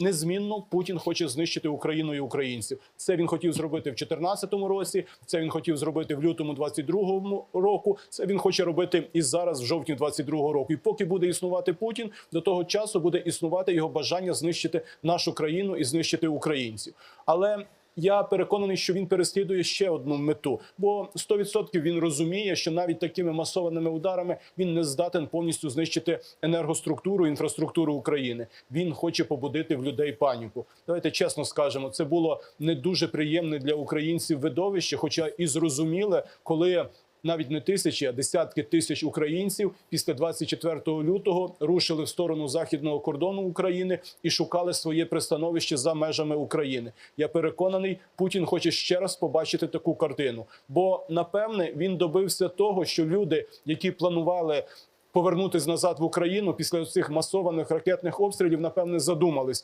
Незмінно Путін хоче знищити Україну і українців. Це він хотів зробити в 2014 році. Це він хотів зробити в лютому 22 року. Це він хоче робити і зараз, в жовтні 22 року. І поки буде існувати Путін, до того часу буде існувати його бажання знищити нашу країну і знищити українців. Але я переконаний, що він переслідує ще одну мету, бо 100% він розуміє, що навіть такими масованими ударами він не здатен повністю знищити енергоструктуру, інфраструктуру України. Він хоче побудити в людей паніку. Давайте чесно скажемо, це було не дуже приємне для українців видовище, хоча і зрозуміле, коли. Навіть не тисячі, а десятки тисяч українців після 24 лютого рушили в сторону західного кордону України і шукали своє пристановище за межами України. Я переконаний, Путін хоче ще раз побачити таку картину. Бо напевне він добився того, що люди, які планували. Повернутись назад в Україну після цих масованих ракетних обстрілів, напевне, задумались,